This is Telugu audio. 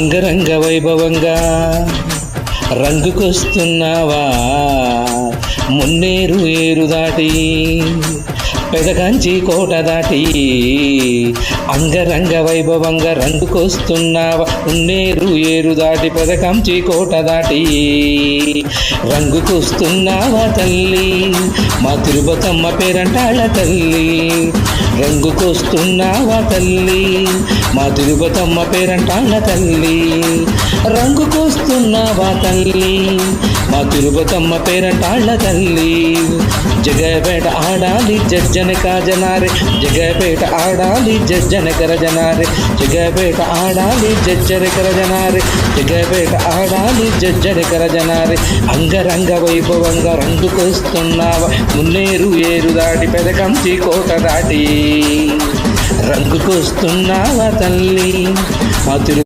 అంగరంగ వైభవంగా రంగుకొస్తున్నావా? మున్నేరు ఏరు దాటి పెదకంచి కోట దాటి అంగరంగ వైభవంగా రంగుకొస్తున్నావా? మున్నేరు ఏరు దాటి పెదకంచి కోట దాటి రంగుకొస్తున్నావా తల్లి? మా తిరుపతమ్మ పేరంటాళ్ళ తల్లి రంగుకొస్తున్నావా తల్లి? మా తిరుపతమ్మ పేరంటాన తల్లి? ఉన్నావా తల్లి? మా తిరుపతమ్మ పేరంటాళ్ళ తల్లి. జగపేట ఆడాలి జజ్జన కాజనారే జగపేట ఆడాలి జజ్జన కరజనారే జగపేట ఆడాలి జజ్జన కరజనారే జగపేట ఆడాలి జజ్జన కరజనారే అంగరంగ వైభవంగా రంగుకొస్తున్నావా. మున్నేరు ఏరు దాటి పెదకంచి కోట దాటి రంగుకొస్తున్నావా తల్లి. మా తిరు